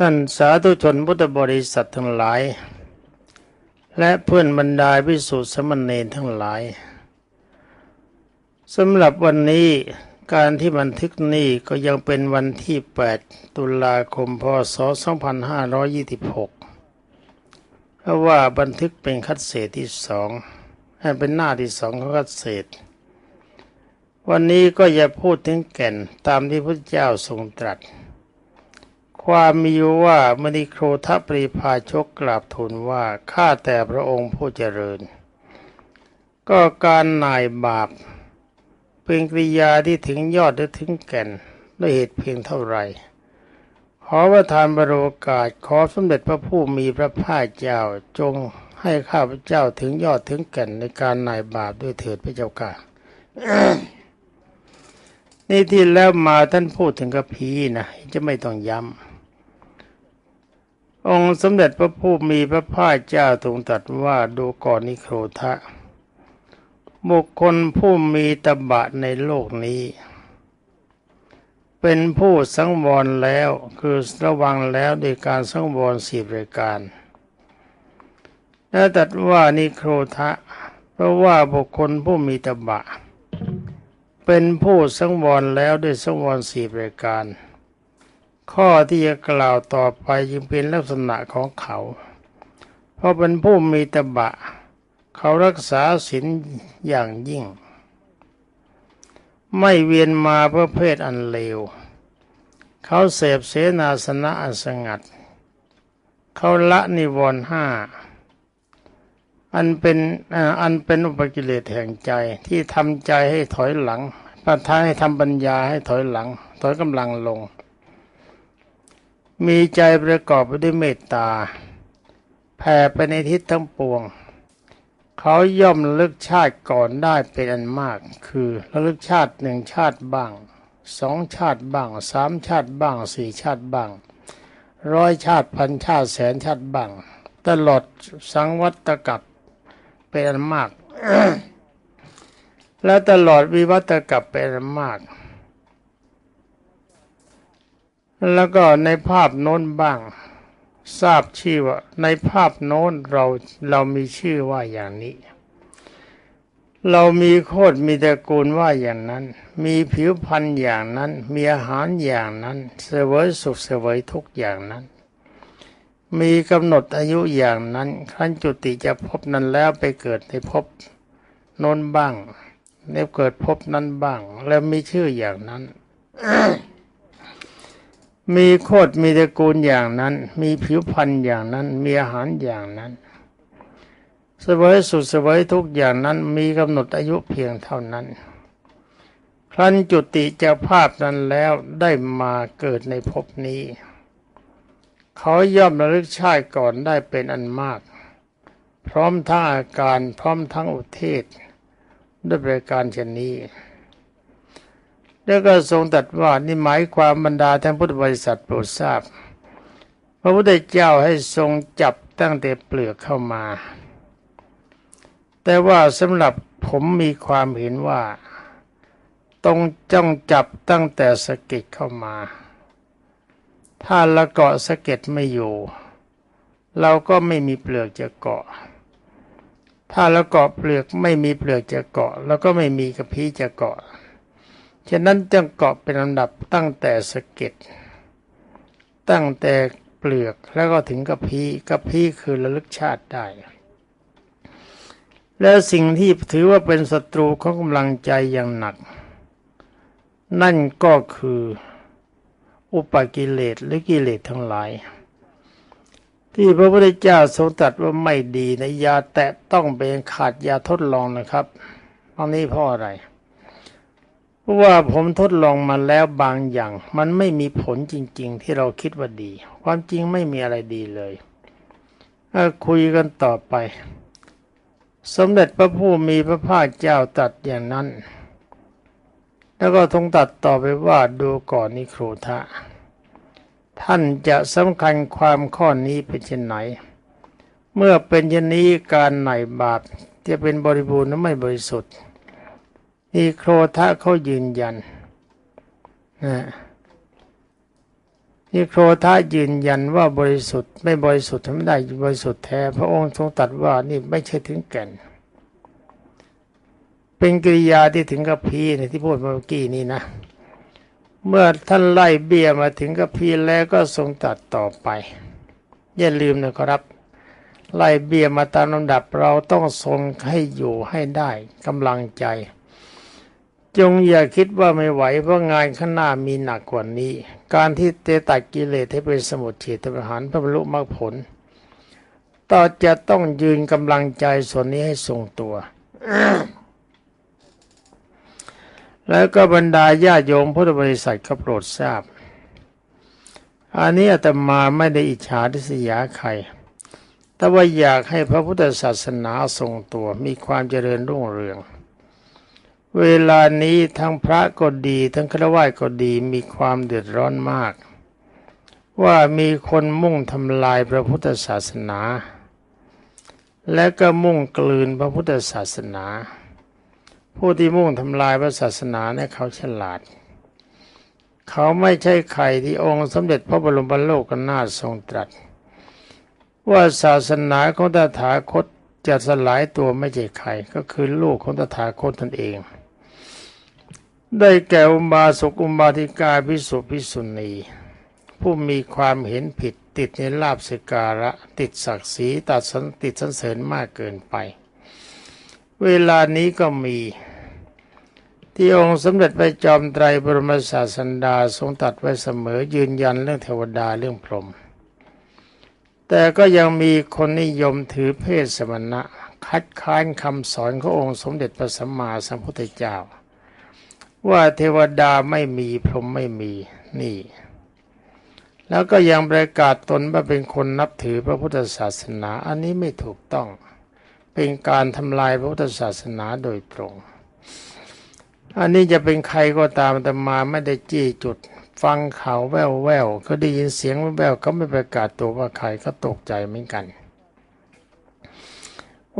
ท่านสาธุชนพุทธบริษัททั้งหลาย และเพื่อนบรรดาพิสุทธิสมณเณรทั้งหลายสำหรับวันนี้การที่บันทึกนี้ก็ยังเป็นวันที่ 8 ตุลาคมพศ 2526 เพราะว่าบันทึกเป็นคัดเศษที่สองเป็นหน้าที่สองของคัดเศษ วันนี้ก็จะพูดถึงแก่นตามที่พระเจ้าทรงตรัส ความมีว่ามณีโครทปริพาชกกราบทูลว่าข้าแต่พระองค์ผู้เจริญ ก็การนายบาปเป็นกริยาที่ถึงยอดหรือถึงแก่นด้วยเหตุเพียงเท่าไรขอประทานบรโอกาสขอสมเด็จพระผู้มีพระภาคเจ้าจงให้ข้าพเจ้าถึงยอดถึงแก่นในการนายบาปด้วยเถิดพระเจ้าค่ะนี่ที่แล้วมาท่านพูดถึงกระพีนะจะไม่ต้องย้ำ องค์สมเด็จพระผู้มีพระภาคเจ้าทรงตรัสว่าดูก่อนนิโครทะ บุคคลผู้มีตบะในโลกนี้ เป็นผู้สังวรแล้วคือระวังแล้วโดยการสังวรสี่รายการ และตรัสว่านิโครทะ เพราะว่าบุคคลผู้มีตบะ เป็นผู้สังวรแล้วด้วยสังวรสี่รายการ ข้อที่จะกล่าวต่อไปจึงเป็นลักษณะของเขา เพราะเป็นผู้มีตบะ เขารักษาศีลอย่างยิ่ง ไม่เวียนมาเพื่อเพศอันเลว เขาเสพเสนาสนะอันสงัด เขาละนิวรณ์ห้าอันเป็นอันเป็นอุปกิเลสแห่งใจที่ทำใจให้ถอยหลังประทาให้ทำปัญญาให้ถอยหลัง ถอยกำลังลง มีใจประกอบไปด้วยเมตตา แผ่ไปในทิศทั้งปวง เขาย่อมลึกชาติก่อนได้เป็นอันมาก คือระลึกชาติหนึ่งชาติบ้างสองชาติบ้างสามชาติบ้างสี่ชาติบ้างร้อยชาติพันชาติแสนชาติบ้าง ตลอดสังวัตกับเป็นอันมาก และตลอดวิวัตกับเป็นอันมาก แล้วก็ในภาพโน้นบ้าง ทราบชื่อว่าในภาพโน้นเราเรามีชื่อว่าอย่างนี้ เรามีโคตรมีตระกูลว่าอย่างนั้น มีผิวพรรณอย่างนั้น มีอาหารอย่างนั้นเสวยสุขเสวยทุกอย่างนั้น มีกำหนดอายุอย่างนั้นครั้นจุติจะพบนั้นแล้วไปเกิดในภพโน้นบ้างในเกิดภพนั้นบ้าง แล้วมีชื่ออย่างนั้น มีโคตรมีตระกูลอย่างนั้น มีผิวพรรณอย่างนั้น มีอาหารอย่างนั้นเสวยสุดเสวยทุกอย่างนั้นมีกำหนดอายุเพียงเท่านั้น ครั้นจุติจากภาพนั้นแล้วได้มาเกิดในภพนี้ เขาย่อมระลึกชาติก่อนได้เป็นอันมาก พร้อมทั้งอาการพร้อมทั้งอุเทศ ด้วยประการเช่นนี้ แล้วก็ทรงตรัสว่านี่หมายความบรรดาท่านพุทธบริษัทโปรดทราบ พระพุทธเจ้าให้ทรงจับตั้งแต่เปลือกเข้ามา แต่ว่าสำหรับผมมีความเห็นว่า ต้องจ้องจับตั้งแต่สะเก็ดเข้ามา ถ้าละเกาะสะเก็ดไม่อยู่ เราก็ไม่มีเปลือกจะเกาะ ถ้าละเกาะเปลือกไม่มีเปลือกจะเกาะ แล้วก็ไม่มีกระพี้จะเกาะ ฉะนั้นจึงเกาะเป็นลำดับตั้งแต่สะเก็ดตั้งแต่เปลือกแล้วก็ถึงกระพี้กระพี้คือระลึกชาติได้ และสิ่งที่ถือว่าเป็นศัตรูของกำลังใจอย่างหนัก นั่นก็คืออุปกิเลสหรือกิเลสทั้งหลาย ที่พระพุทธเจ้าทรงตรัสว่าไม่ดีนะยาแตะต้องเป็นขาดยาทดลองนะครับตอนนี้เพราะอะไร ว่าผมทดลองมาแล้วบางอย่าง มันไม่มีผลจริง ๆ ที่เราคิดว่าดี ความจริงไม่มีอะไรดีเลยคุยกันต่อไป สมเด็จพระผู้มีพระภาคเจ้าตรัสอย่างนั้น แล้วก็ทรงตัดต่อไปว่าดูก่อนนิโครทะท่านจะสำคัญความข้อนี้เป็นเช่นไหน เมื่อเป็นเช่นนี้การไหนบาปจะเป็นบริบูรณ์หรือไม่บริสุทธิ์ นิโครทะเขายืนยันนะนิโครธายืนยันว่าบริสุทธิ์ ไม่บริสุทธิ์ทำไม่ได้บริสุทธิ์แท้ พระองค์ทรงตรัสว่านี่ไม่ใช่ถึงแก่น เป็นกิริยาที่ถึงกับพีในที่พูดเมื่อกี้นี้นะ เมื่อท่านไล่เบี้ยมาถึงกับพีแล้วก็ทรงตัดต่อไป อย่าลืมนะครับไล่เบี้ยมาตามลำดับเราต้องทรงให้อยู่ให้ได้กำลังใจ จงอย่าคิดว่าไม่ไหวเพราะงานข้างหน้ามีหนักกว่านี้ การที่เตตัดกิเลสให้เป็นสมุทเฉทประหารพระบรรลุมรรคผล ต่อจะต้องยืนกำลังใจส่วนนี้ให้ทรงตัว แล้วก็บรรดาญาโยมพุทธบริษัทก็โปรดทราบ อันนี้อาตมาไม่ได้อิจฉาทิษยาใคร แต่ว่าอยากให้พระพุทธศาสนาทรงตัวมีความเจริญรุ่งเรือง เวลานี้ทั้งพระก็ดี ทั้งฆราวาสก็ดีมีความเดือดร้อนมาก ว่ามีคนมุ่งทำลายพระพุทธศาสนา และก็มุ่งกลืนพระพุทธศาสนา ผู้ที่มุ่งทำลายพระศาสนาเนี่ยเขาฉลาด เขาไม่ใช่ใครที่องค์สมเด็จพระบรมโลกนาถทรงตรัส ว่าศาสนาของตถาคตจะสลายตัวไม่ใช่ใครก็คือลูกของตถาคตตนเอง ได้แก่อุบาสกอุบาสิกาพิสุพิสุณี ผู้มีความเห็นผิดติดในลาบสการะ ติดศักดิ์ศรีตัดสันติดสันเสริญมากเกินไป เวลานี้ก็มีที่องค์สมเด็จพระจอมไตรบรมศาสดาทรงตัดไว้เสมอยืนยันเรื่องเทวดาเรื่องพรหมแต่ก็ยังมีคนนิยมถือเพศสมณะ คัดค้านคำสอนขององค์สมเด็จพระสัมมาสัมพุทธเจ้า ว่าเทวดาไม่มีพรหมไม่มีนี่ แล้วก็ยังประกาศตนว่าเป็นคนนับถือพระพุทธศาสนา อันนี้ไม่ถูกต้อง เป็นการทำลายพระพุทธศาสนาโดยตรง อันนี้จะเป็นใครก็ตามแต่มาไม่ได้จี้จุด ฟังข่าวแววแววๆก็ได้ยินเสียงแววๆก็ไม่ประกาศตัวว่าใครก็ตกใจเหมือนกัน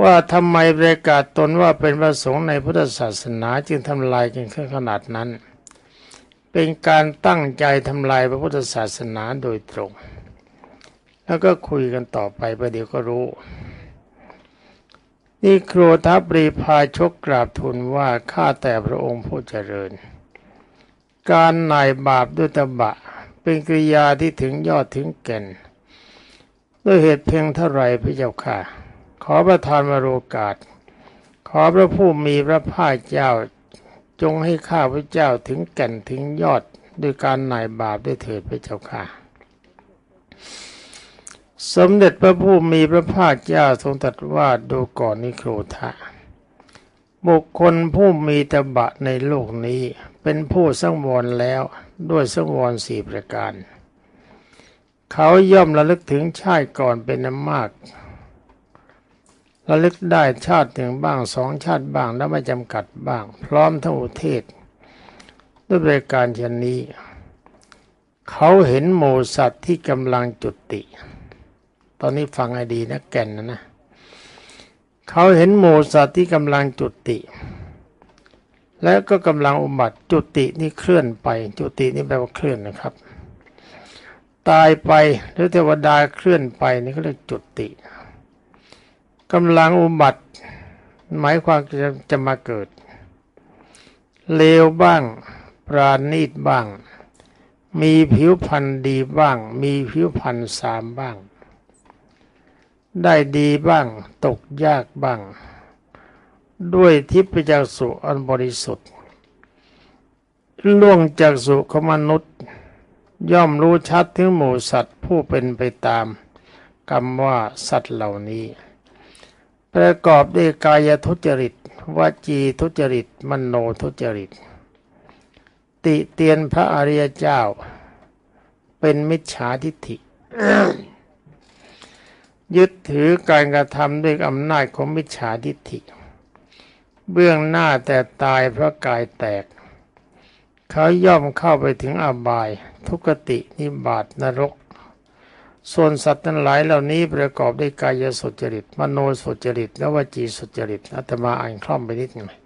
ว่าทำไมประกาศตนว่าเป็นพระสงฆ์ในพุทธศาสนาจึงทำลายกันขึ้นขนาดนั้น เป็นการตั้งใจทำลายพระพุทธศาสนาโดยตรง แล้วก็คุยกันต่อไปประเดี๋ยวก็รู้ นี่ครูทัพรีพาชกกราบทูลว่าข้าแต่พระองค์ผู้เจริญ การนายบาปด้วยตบะ เป็นกริยาที่ถึงยอดถึงแก่น ด้วยเหตุเพียงเท่าไรพระเจ้าค่ะ ขอประทานวโรกาส ขอพระผู้มีพระภาคเจ้า จงให้ข้าพระเจ้าถึงแก่นถึงยอดด้วยการนายบาปด้วยเถิดพระเจ้าค่ะ สมเด็จพระผู้มีพระภาคเจ้าทรงตรัสว่าดูก่อนนิโครธะ บุคคลผู้มีตบะในโลกนี้เป็นผู้สังวรแล้วด้วยสังวรสี่ประการ เขาย่อมระลึกถึงชาติก่อนเป็นอันมาก ระลึกได้ชาติหนึ่งบ้างสองชาติบ้างและไม่จำกัดบ้าง พร้อมทั้งอุเทศ ด้วยประการเช่นนี้ เขาเห็นหมูสัตว์ที่กำลังจุติ ตอนนี้ฟังให้ดีนะแก่นนะนะ เขาเห็นหมูสัตว์ที่กำลังจุติ แล้วก็กำลังอุบัติจุตินี่เคลื่อนไป จุตินี่แปลว่าเคลื่อนนะครับ ตายไปหรือเทวดาเคลื่อนไปนี่เขาเรียกจุติ กำลังอุบัติ หมายความจะจะมาเกิด เลวบ้าง ปราณีตบ้าง มีผิวพรรณดีบ้าง มีผิวพรรณสามบ้าง ได้ดีบ้าง ตกยากบ้าง ด้วยทิพยจักสุอันบริสุทธิ์ ล่วงจากสุของมนุษย์ ย่อมรู้ชัดถึงหมู่สัตว์ผู้เป็นไปตามกรรมว่าสัตว์เหล่านี้ ประกอบด้วยกายทุจริตวจีทุจริต มโนทุจริต ติเตียนพระอริยเจ้า เป็นมิจฉาทิฏฐิ ยึดถือการกระทำด้วยอำนาจของมิจฉาทิฏฐิ เบื้องหน้าแต่ตายเพราะกายแตก เขาย่อมเข้าไปถึงอบาย ทุกตินิบาตนรก ส่วนสัตว์ทั้งหลายเหล่านี้ประกอบด้วยกายสุจริต มโนสุจริต และวจีสุจริตอาตมาอ่านคล่อมไปนิดหน่อย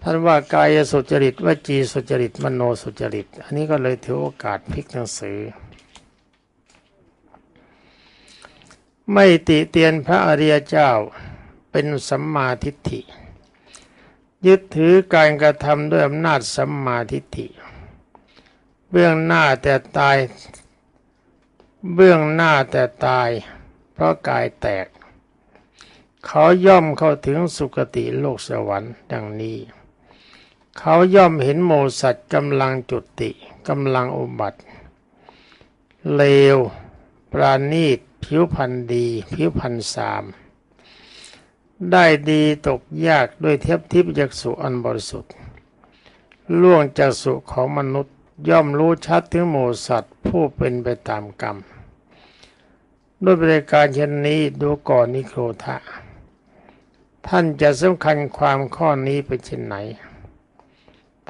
ท่านว่ากายสุจริตวจีสุจริต มโนสุจริต อันนี้ก็เลยถือโอกาสพลิกหนังสือ ไม่ติเตียนพระอริยเจ้าเป็นสัมมาทิฏฐิ ยึดถือการกระทำด้วยอำนาจสัมมาทิฏฐิ เบื้องหน้าแต่ตาย เบื้องหน้าแต่ตาย เพราะกายแตก เขาย่อมเข้าถึงสุคติโลกสวรรค์ดังนี้ เขาย่อมเห็นโมสัตกำลังจุติกำลังอุบัติ เลว ปราณีต ผิวพันธ์ดี ผิวพันธ์สาม ได้ดีตกยากด้วยเทียบทิพยักษุอันบริสุทธิ์ล่วงจากสุของมนุษย์ ย่อมรู้ชัดถึงโมสัตว์ผู้เป็นไปตามกรรม ด้วยบริการเช่นนี้ดูก่อนนิโครธะ ท่านจะสำคัญความข้อนี้เป็นเช่นไหน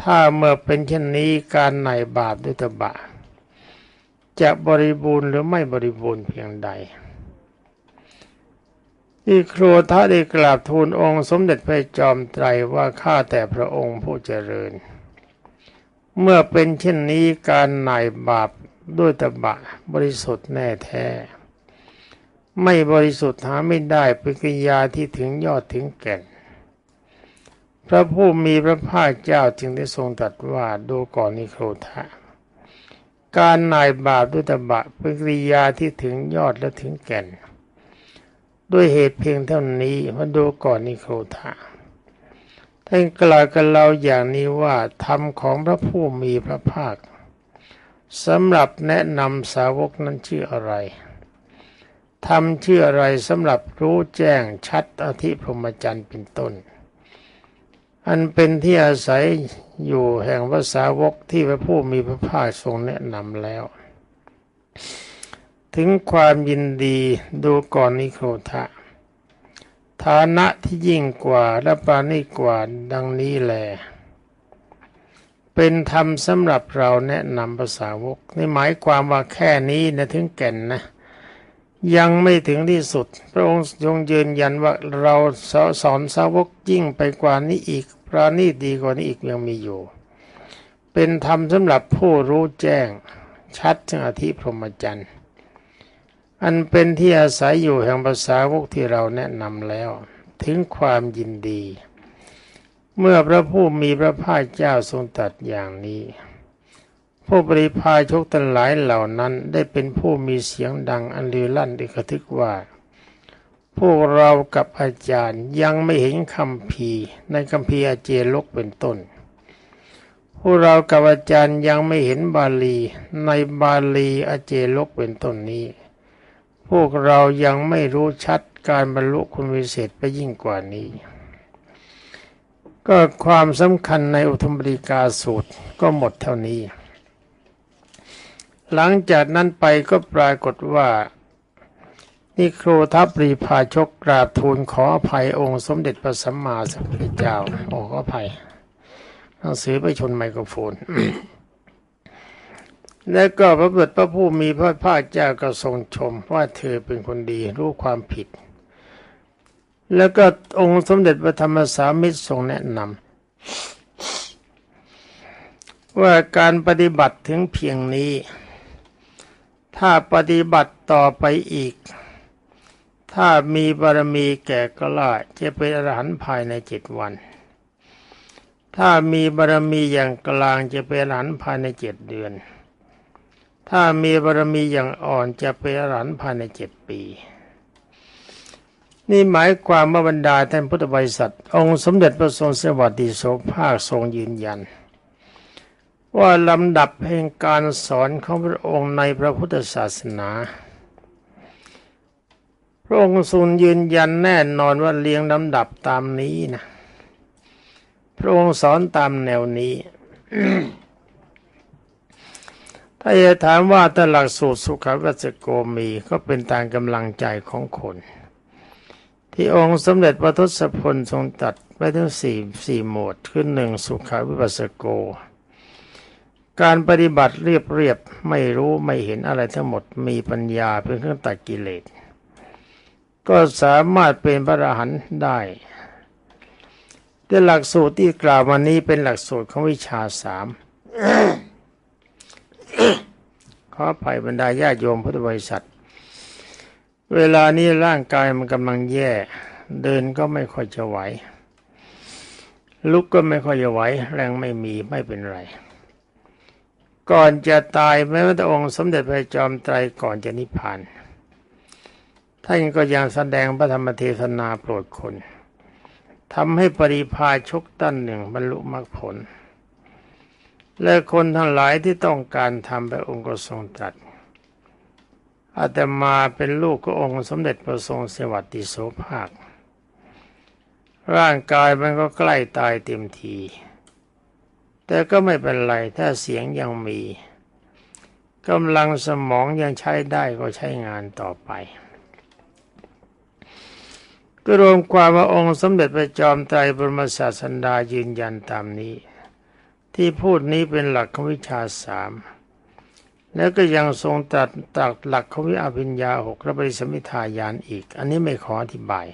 ถ้าเมื่อเป็นเช่นนี้การไหนบาปด้วยตบะ จะบริบูรณ์หรือไม่บริบูรณ์เพียงใดที่ครัวทะได้กราบทูลองค์สมเด็จพระจอมไตรว่าข้าแต่พระองค์ผู้เจริญ เมื่อเป็นเช่นนี้การหน่ายบาปด้วยตบะบริสุทธิ์แน่แท้ ไม่บริสุทธิ์หาไม่ได้เป็นกิริยาที่ถึงยอดถึงแก่น พระผู้มีพระภาคเจ้าจึงได้ทรงตรัสว่าดูก่อนนิโครธะการนายบาปด้วยตบะเป็นกิริยาที่ถึงยอดและถึงแก่น ด้วยเหตุเพียงเท่านี้มาดูก่อนนิโครธา ท่านกล่าวกับเราอย่างนี้ว่าธรรมของพระผู้มีพระภาคสำหรับแนะนำสาวกนั้นชื่ออะไรธรรมชื่ออะไรสำหรับรู้แจ้งชัดอธิพรหมจรรย์เป็นต้น อันเป็นที่อาศัยอยู่แห่งภาษาวกที่พระผู้มีพระภาคทรงแนะนำแล้ว ถึงความยินดีดูก่อนนิโครธะ ฐานะที่ยิ่งกว่าและปราณีกว่าดังนี้แล เป็นธรรมสำหรับเราแนะนำภาษาวกในหมายความว่าแค่นี้นะถึงแก่นนะ ยังไม่ถึงที่สุด พระองค์ทรงยืนยันว่าเราสอนสาวกยิ่งไปกว่านี้อีก ปราณีตดีกว่านี้อีกยังมีอยู่ เป็นธรรมสำหรับผู้รู้แจ้งชัดถึงอธิพรหมจรรย์ อันเป็นที่อาศัยอยู่แห่งภาษาวกที่เราแนะนำแล้ว ถึงความยินดี เมื่อพระผู้มีพระภาคเจ้าทรงตรัสอย่างนี้ ผู้ปริพาชกทั้งหลายเหล่านั้นได้เป็นผู้มีเสียงดังอันลือลั่นได้กทึกว่า พวกเรากับอาจารย์ยังไม่เห็นคำพีในคำพีอาเจลกเป็นต้นพวกเรากับอาจารย์ยังไม่เห็นบาลีในบาลีอาเจลกเป็นต้นนี้ พวกเรายังไม่รู้ชัดการบรรลุคุณวิเศษไปยิ่งกว่านี้ ก็ความสำคัญในอุทมบริกาสูตรก็หมดเท่านี้ หลังจากนั้นไปก็ปรากฏว่านิโครทัพรีพาชกกราบทูลขออภัยองค์สมเด็จพระสัมมาสัมพุทธเจ้าโอ้ขออภัยหนังสือไปชนไมโครโฟน แล้วก็พระบุตรพระผู้มีพระภาคเจ้าก็ทรงชมว่าเธอเป็นคนดีรู้ความผิด แล้วก็องค์สมเด็จพระธรรมสามิตรทรงแนะนำว่าการปฏิบัติถึงเพียงนี้ ถ้าปฏิบัติต่อไปอีก ถ้ามีบารมีแก่กล้าจะเป็นอรหันต์ภายในเจ็ดวัน ถ้ามีบารมีอย่างกลางจะเป็นอรหันต์ภายในเจ็ดเดือน ถ้ามีบารมีอย่างอ่อนจะเป็นอรหันต์ภายในเจ็ดปี นี่หมายความว่าบรรดาท่านพุทธบริษัท องค์สมเด็จพระทรงสวัสดิโสภาคทรงยืนยัน ว่าลำดับแห่งการสอนของพระองค์ในพระพุทธศาสนาพระองค์ทรงยืนยันแน่นอนว่าเรียงลำดับตามนี้นะพระองค์สอนตามแนวนี้ ถ้าจะถามว่าถ้าหลักสูตรสุขวัจโกมีก็เป็นตามกำลังใจของคน ที่องค์สมเด็จพระทศพลทรงตัดไว้ทั้งสี่สี่หมวดคือหนึ่งสุขวิปัสสโก การปฏิบัติเรียบเรียบไม่รู้ไม่เห็นอะไรทั้งหมดมีปัญญาเป็นเครื่องตัดกิเลส ก็สามารถเป็นพระอรหันต์ได้แต่หลักสูตรที่กล่าวมานี้เป็นหลักสูตรของวิชาสาม ขออภัยบรรดาญาโยมพุทธบริษัท เวลานี้ร่างกายมันกำลังแย่ เดินก็ไม่ค่อยจะไหว ลุกก็ไม่ค่อยจะไหว แรงไม่มีไม่เป็นไร ก่อนจะตายแม้พระองค์สมเด็จพระจอมไตรก่อนจะนิพพานท่านก็ยังแสดงพระธรรมเทศนาโปรดคนทำให้ปริพาชกตั้นหนึ่งบรรลุมรรคผล และคนทั้งหลายที่ต้องการทำไปองค์ก็ทรงตรัสอาตมาเป็นลูกก็องค์สมเด็จพระทรงสวัสดิโสภาค ร่างกายมันก็ใกล้ตายเต็มที แต่ก็ไม่เป็นไรถ้าเสียงยังมีกำลังสมองยังใช้ได้ก็ใช้งานต่อไป ก็รวมความว่าองค์สมเด็จพระจอมไตรบรมศาสดายืนยันตามนี้ ที่พูดนี้เป็นหลักของวิชาสามแล้วก็ยังทรงตรัสตักหลักของวิอภิญญาหกและบริสมิทายานอีก อันนี้ไม่ขออธิบาย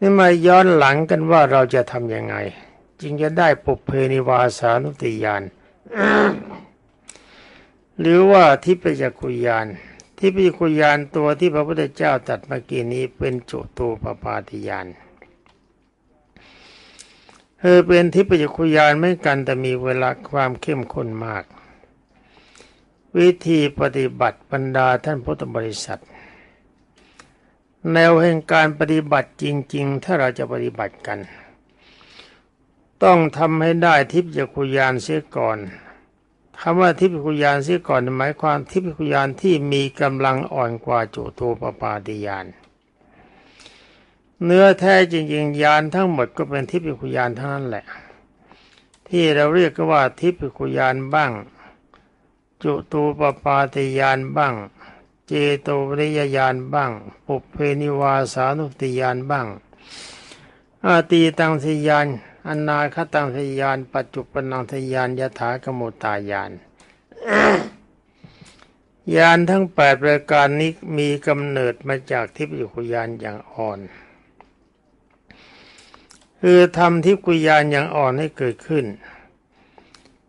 นี่มาย้อนหลังกันว่าเราจะทำยังไง จึงจะได้ปุเพนิวาสานุติยานหรือว่าทิพยคุยานทิพยคุยานตัวที่พระพุทธเจ้าตัดเมื่อกี้นี้เป็นจุตูปปาติยาน เธอเป็นทิพยคุยานไม่กันแต่มีเวลาความเข้มข้นมาก วิธีปฏิบัติบรรดาท่านพุทธบริษัท แนวแห่งการปฏิบัติจริง ๆ ถ้าเราจะปฏิบัติกัน ต้องทำให้ได้ทิพยคุยานเสียก่อนคำว่าทิพยคุยานเสียก่อนหมายความทิพยคุยานที่มีกำลังอ่อนกว่าจุตูปปาติยาน เนื้อแท้จริงๆยานทั้งหมดก็เป็นทิพยคุยานทั้งนั้นแหละ ที่เราเรียกว่าทิพยคุยานบ้าง จุตูปปาติยานบ้าง เจโตปริยญาณบ้างปุเพนิวาสานุติยานบ้าง อาตีตังสยานอนาคตังสยาน ปัจจุปนังสยานยถากโมตายานยานทั้งแปดประการนี้มีกำเนิดมาจากทิพยคุยานอย่างอ่อน คือทำทิพยุยานอย่างอ่อนให้เกิดขึ้น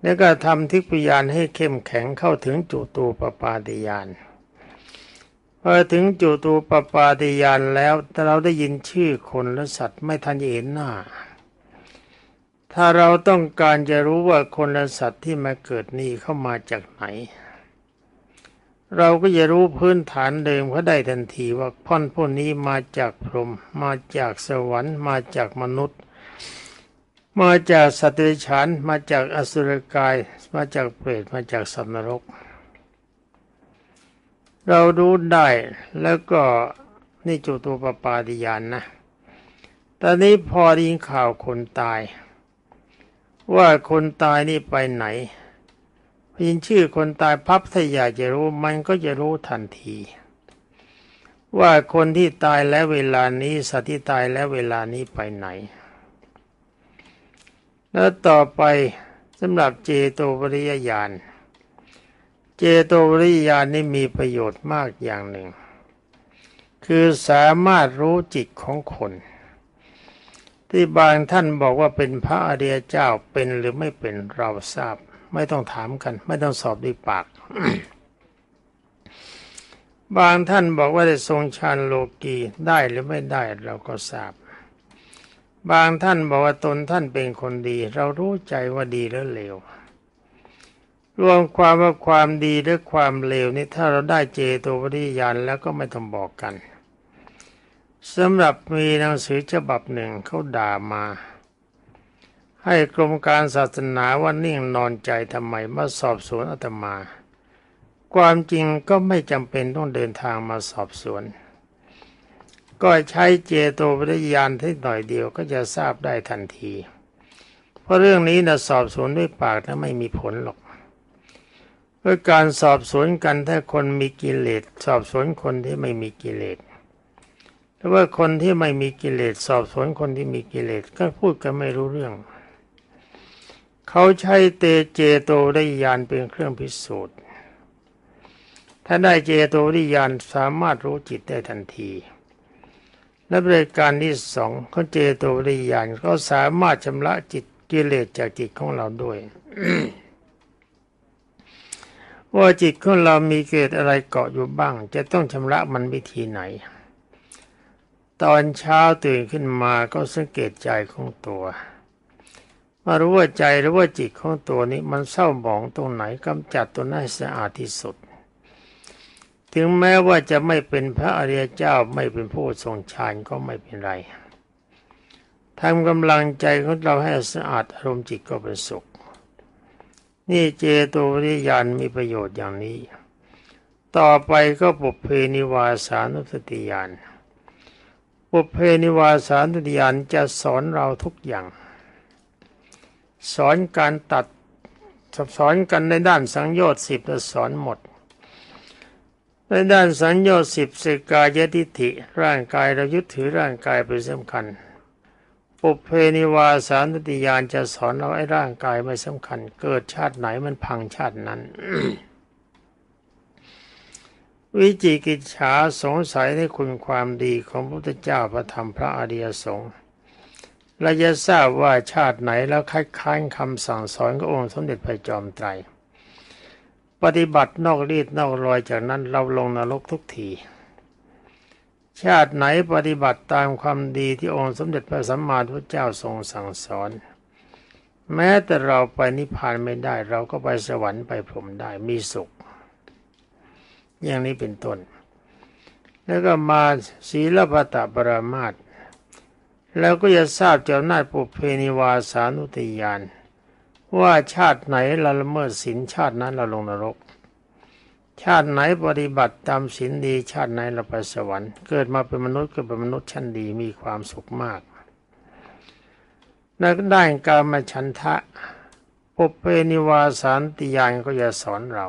แล้วก็ทำทิพยานให้เข้มแข็งเข้าถึงจุตูปปาติยานพอถึงจุตูปปาติยานแล้วถ้าเราได้ยินชื่อคนและสัตว์ไม่ทันเห็นหน้า ถ้าเราต้องการจะรู้ว่าคนและสัตว์ที่มาเกิดนี้เข้ามาจากไหน เราก็จะรู้พื้นฐานเดิมเขาได้ทันทีว่าพ่อนพวกนี้มาจากพรหมมาจากสวรรค์มาจากมนุษย์ มาจากสัตว์เดรัจฉานมาจากอสุรกาย มาจากเปรตมาจากสัตว์นรก เรารู้ได้แล้วก็นี่จุตัวปปาติยานนะ ตอนนี้พอได้ยินข่าวคนตาย ว่าคนตายนี่ไปไหนพยินชื่อคนตายพับถ้าอยากจะรู้มันก็จะรู้ทันที ว่าคนที่ตายแล้วเวลานี้สัตว์ที่ตายแล้วเวลานี้ไปไหน แล้วต่อไปสำหรับเจโตปริยญาณ เจโตปริยญาณนี่มีประโยชน์มากอย่างหนึ่ง คือสามารถรู้จิตของคน ที่บางท่านบอกว่าเป็นพระอริยเจ้าเป็นหรือไม่เป็นเราทราบ ไม่ต้องถามกัน ไม่ต้องสอบด้วยปาก บางท่านบอกว่าได้ทรงฌานโลกีได้หรือไม่ได้เราก็ทราบ บางท่านบอกว่าตนท่านเป็นคนดี เรารู้ใจว่าดีหรือเลวรวมความว่าความดีหรือความเลวนี่ถ้าเราได้เจโตปริยานแล้วก็ไม่ต้องบอกกันสำหรับมีหนังสือฉบับหนึ่งเขาด่ามา ให้กรมการศาสนาว่านิ่งนอนใจทำไมมาสอบสวนอาตมา ความจริงก็ไม่จำเป็นต้องเดินทางมาสอบสวน ก็ใช้เจโตปริยานที่หน่อยเดียวก็จะทราบได้ทันที เพราะเรื่องนี้นะสอบสวนด้วยปากนะไม่มีผลหรอกเพราะการสอบสวนกันถ้าคนมีกิเลสสอบสวนคนที่ไม่มีกิเลสหรือว่าคนที่ไม่มีกิเลสสอบสวนคนที่มีกิเลสก็พูดกันไม่รู้เรื่อง เขาใช้เตเจโตได้ยานเป็นเครื่องพิสูจน์ ถ้าได้เจโตได้ยานสามารถรู้จิตได้ทันที และบริการที่สองเขาเจโตได้ยานเขาสามารถชำระจิตกิเลสจากจิตของเราด้วยว่าจิตของเรามีเกิดอะไรเกาะอยู่บ้าง จะต้องชำระมันวิธีไหน ตอนเช้าตื่นขึ้นมาก็สังเกตใจของตัวมารู้ว่าใจหรือว่าจิตของตัวนี้มันเศร้าหมองตรงไหนกำจัดตัวนั้นให้สะอาดที่สุด ถึงแม้ว่าจะไม่เป็นพระอริยเจ้าไม่เป็นผู้ทรงฌานก็ไม่เป็นไรทำกำลังใจของเราให้สะอาดอารมณ์จิตก็เป็นสุข นี่เจโตวิริยานมีประโยชน์อย่างนี้ ต่อไปก็ปุเพนิวาสานุสติญาณปุเพนิวาสานุสติญาณจะสอนเราทุกอย่าง สอนการตัดสอนกันในด้านสังโยชน์สิบจะสอนหมด ในด้านสังโยชน์สิบสกายทิฏฐิ ร่างกายเรายึดถือร่างกายเป็นสำคัญ ปุเพนิวาสานติยานจะสอนเราไอ้ร่างกายไม่สำคัญ เกิดชาติไหนมันพังชาตินั้น วิจิกิจฉาสงสัยในคุณความดีของพระพุทธเจ้าพระธรรมพระอริยสงฆ์เราจะทราบว่าชาติไหนแล้วคัดค้านคำสั่งสอนขององค์สมเด็จพระจอมไตร ปฏิบัตินอกรีดนอกรอยจากนั้นเราลงนรกทุกที ชาติไหนปฏิบัติตามความดีที่องค์สมเด็จพระสัมมาสัมพุทธเจ้าทรงสั่งสอน แม้แต่เราไปนิพพานไม่ได้ เราก็ไปสวรรค์ไปพรหมได้มีสุข อย่างนี้เป็นต้น แล้วก็มาศีลปตะปรามาตแล้วก็จะทราบเจ้ากนาปุเพนิวาสานุติยาน ว่าชาติไหนเราละเมิดศีลชาตินั้นเราลงนรก ชาติไหนปฏิบัติตามศีลดี ชาติไหนเราไปสวรรค์เกิดมาเป็นมนุษย์เก็เป็นมนุษย์ชั้นดีมีความสุขมากในด้านการมาฉันทะปุเพนิวาสานติยานก็จะสอนเรา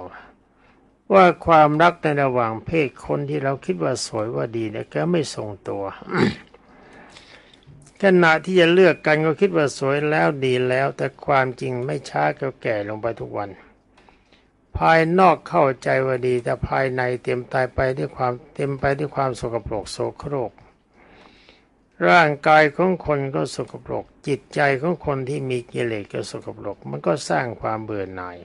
ว่าความรักในระหว่างเพศคนที่เราคิดว่าสวยว่าดีเนี่ยก็ไม่ทรงตัว ขณะที่จะเลือกกันก็คิดว่าสวยแล้วดีแล้ว แต่ความจริงไม่ช้าก็แก่ลงไปทุกวัน ภายนอกเข้าใจว่าดี แต่ภายในเต็มตายไปด้วยความเต็มไปด้วยความสกปรกโสโครก ร่างกายของคนก็สกปรก จิตใจของคนที่มีกิเลสก็สกปรก มันก็สร้างความเบื่อหน่าย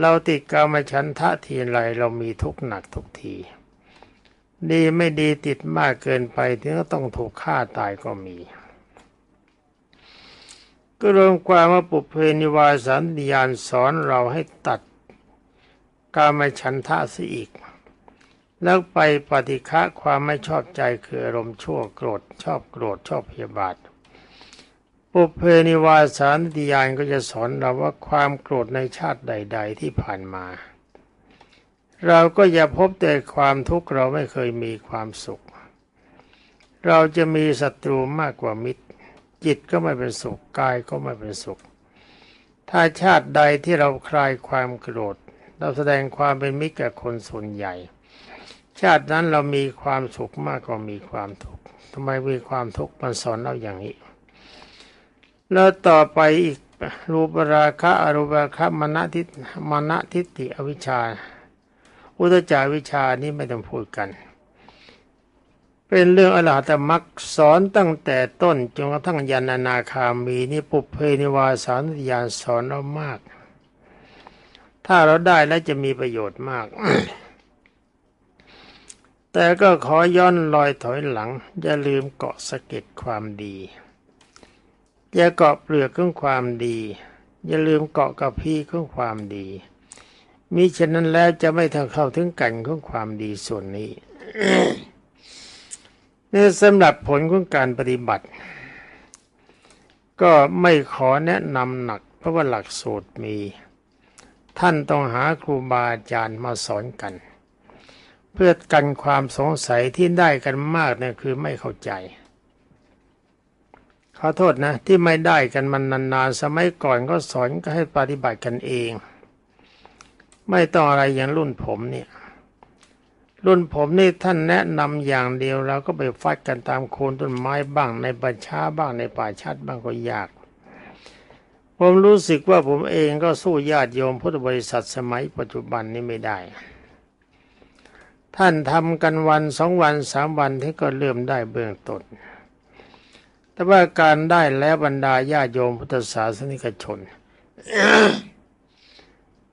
เราติดกามฉันทะทีไรเรามีทุกข์หนักทุกที ดีไม่ดีติดมากเกินไปถึงก็ต้องถูกฆ่าตายก็มี ก็รวมความว่าปุเพนิวาสันติยานสอนเราให้ตัดกามฉันทะเสียอีก แล้วไปปฏิฆะความไม่ชอบใจคืออารมณ์ชั่วโกรธชอบโกรธชอบพยาบาทปุเพนิวาสานติยานก็จะสอนเราว่าความโกรธในชาติใด ๆ ที่ผ่านมา เราก็อย่าพบแต่ความทุกข์เราไม่เคยมีความสุข เราจะมีศัตรูมากกว่ามิตร จิตก็ไม่เป็นสุขกายก็ไม่เป็นสุข ถ้าชาติใดที่เราคลายความโกรธ เราแสดงความเป็นมิตรกับคนส่วนใหญ่ ชาตินั้นเรามีความสุขมากกว่ามีความทุกข์ทำไมมีความทุกข์มันสอนเราอย่างนี้ แล้วต่อไปอีกรูปราคะอรูปราคะมณทิมณทิฏฐิอวิชชา อุตจาวิชานี่ไม่ต้องพูดกัน เป็นเรื่องอรหัตมรรคสอนตั้งแต่ต้นจนกระทั่งยันนาคามีนี่ปุเพนิวาสานุญาณสอนเรามาก ถ้าเราได้แล้วจะมีประโยชน์มาก แต่ก็ขอย้อนลอยถอยหลัง อย่าลืมเกาะสะเก็ดความดีอย่าเกาะเปลือกของความดี อย่าลืมเกาะกับพี่องความดี มิฉะนั้นแล้วจะไม่ทัเข้าถึงกันของความดีส่วนนี้นี่สำหรับผลของการปฏิบัติ ก็ไม่ขอแนะนำหนัก เพราะว่าหลักสูตรมี ท่านต้องหาครูบาอาจารย์มาสอนกัน เพื่อกันความสงสัยที่ได้กันมากเนี่ยคือไม่เข้าใจขอโทษนะที่ไม่ได้กันมันนานๆสมัยก่อนก็สอนก็ให้ปฏิบัติกันเอง ไม่ต้องอะไรอย่างรุ่นผมเนี่ย รุ่นผมนี่ท่านแนะนำอย่างเดียวเราก็ไปฟัดกันตามโคนต้นไม้บ้างในป่าช้าบ้างในป่าชัดบ้างก็ยาก ผมรู้สึกว่าผมเองก็สู้ญาติโยมพุทธบริษัทสมัยปัจจุบันนี้ไม่ได้ ท่านทำกันวันสองวันสามวันที่ก็เริ่มได้เบื้องต้นแต่ว่าการได้แล้วบรรดาญาติโยมพุทธศาสนิกชน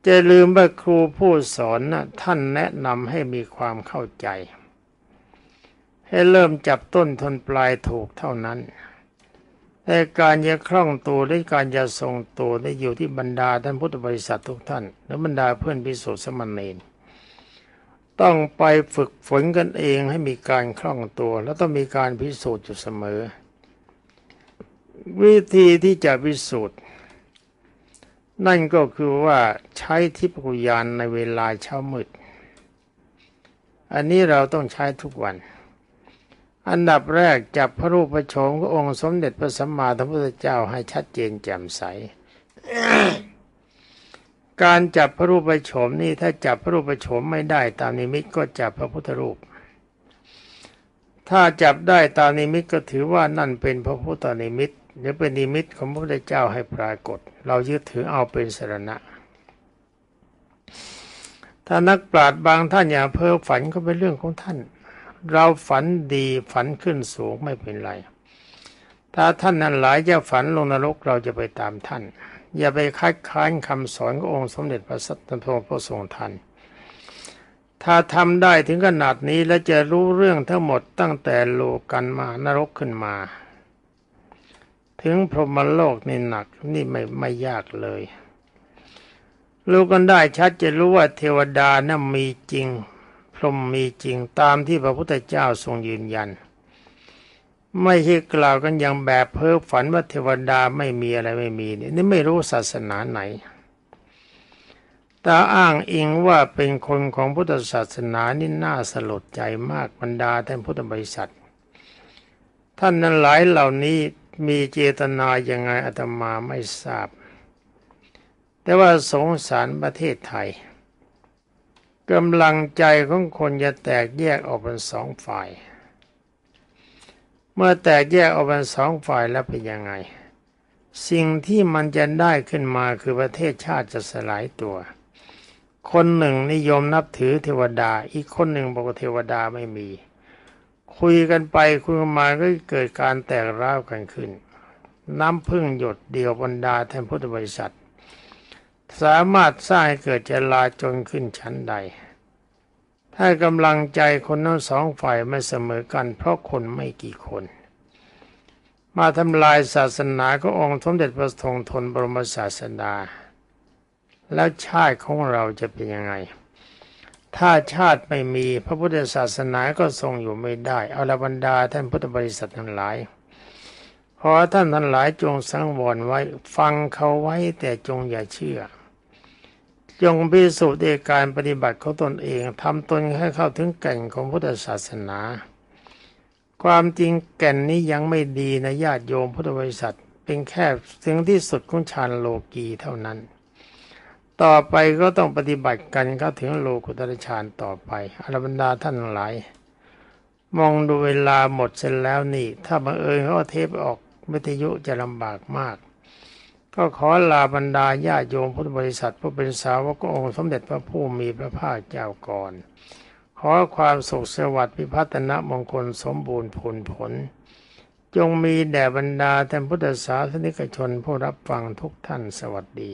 จะลืมว่าครูผู้สอนนะท่านแนะนำให้มีความเข้าใจ ให้เริ่มจับต้นทนปลายถูกเท่านั้นแต่การจะคล่องตัวและการจะทรงตัวได้อยู่ที่บรรดาท่านพุทธบริษัททุกท่าน และบรรดาเพื่อนพิสุทธิสมณเณรต้องไปฝึกฝนกันเองให้มีการคล่องตัว แล้วต้องมีการพิสูจน์อยู่เสมอ วิธีที่จะพิสูจน์ นั่นก็คือว่าใช้ทิพยญาณในเวลาเช้ามืด อันนี้เราต้องใช้ทุกวัน อันดับแรกจับพระรูปพระโฉมขององค์สมเด็จพระสัมมาสัมพุทธเจ้าให้ชัดเจนแจ่มใส การจับพระรูปพระโฉมนี่ถ้าจับพระรูปพระโฉมไม่ได้ตามนิมิตก็จับพระพุทธรูป ถ้าจับได้ตามนิมิตก็ถือว่านั่นเป็นพระพุทธนิมิต หรือเป็นนิมิตของพระพุทธเจ้าให้ปรากฏ เรายึดถือเอาเป็นสรณะ ถ้านักปราชญ์บางท่านอย่าเพ้อฝันก็เป็นเรื่องของท่าน เราฝันดีฝันขึ้นสูงไม่เป็นไร ถ้าท่านนั้นหลายจะฝันลงนรกเราจะไปตามท่าน อย่าไปคัดค้านคำสอนขององค์สมเด็จพระสัตตพพระทรงทันถ้าทำได้ถึงขนาดนี้และจะรู้เรื่องทั้งหมดตั้งแต่โลกันมานรกขึ้นมา ถึงพรหมโลกนี่หนักนี่ไม่ไม่ยากเลยรู้กันได้ชัดจะรู้ว่าเทวดานะ่ะมีจริง พรหมมีจริงตามที่พระพุทธเจ้าทรงยืนยัน ไม่ใช่กล่าวกันอย่างแบบเพ้อฝันว่าเทวดาไม่มีอะไรไม่มีนี่นี่ไม่รู้ศาสนาไหนต่อ้างอิงว่าเป็นคนของพุทธศาสนานี่น่าสลดใจมากบรรดาท่านพุทธบริษัท ท่านนั้นหลายเหล่านี้ มีเจตนาย่างไงอาตมาไม่ทราบ แต่ว่าสงสารประเทศไทยกำลังใจของคนจะแตกแยกออกเป็นสองฝ่าย เมื่อแตกแยกออกเป็นสองฝ่ายแล้วเป็นยังไง สิ่งที่มันจะได้ขึ้นมาคือประเทศชาติจะสลายตัว คนหนึ่งนิยมนับถือเทวดา อีกคนหนึ่งบอกว่าเทวดาไม่มี คุยกันไปคุยกันมาก็เกิดการแตกร้าวกันขึ้น น้ำพึ่งหยดเดียวบรรดาท่านพุทธบริษัท สามารถสร้างให้เกิดเจลาจนขึ้นชั้นใด ถ้ากำลังใจคนทั้งสองฝ่ายไม่เสมอกัน เพราะคนไม่กี่คน มาทำลายศาสนาขององค์สมเด็จพระทงทนบรมศาสดา แล้วชาติของเราจะเป็นยังไง ถ้าชาติไม่มีพระพุทธศาสนาก็ทรงอยู่ไม่ได้ เอาละบรรดาท่านพุทธบริษัททั้งหลาย ขอท่านทั้งหลายจงสังวรไว้ฟังเขาไว้แต่จงอย่าเชื่อ จงพิสูจน์ด้วยการปฏิบัติของตนเองทำตนให้เข้าถึงแก่นของพุทธศาสนา ความจริงแก่นนี้ยังไม่ดีนะญาติโยมพุทธบริษัท เป็นแค่ถึงที่สุดของฌานโลกีเท่านั้น ต่อไปก็ต้องปฏิบัติกันเข้าถึงโลกุตรฌานต่อไปอรบรรดาท่านหลาย มองดูเวลาหมดเสร็จแล้วนี่ ถ้าบังเอิญเขาเทปออกวิทยุจะลำบากมาก ก็ขอลาบรรดาญาโยมพุทธบริษัทผู้เป็นสาวกององค์สมเด็จพระผู้มีพระภาคเจ้าก่อน ขอความสุขสวัสดิ์พิพัฒนมงคลสมบูรณ์ผลผล จงมีแด่บรรดาท่านพุทธศาสนิกชนผู้รับฟังทุกท่านสวัสดี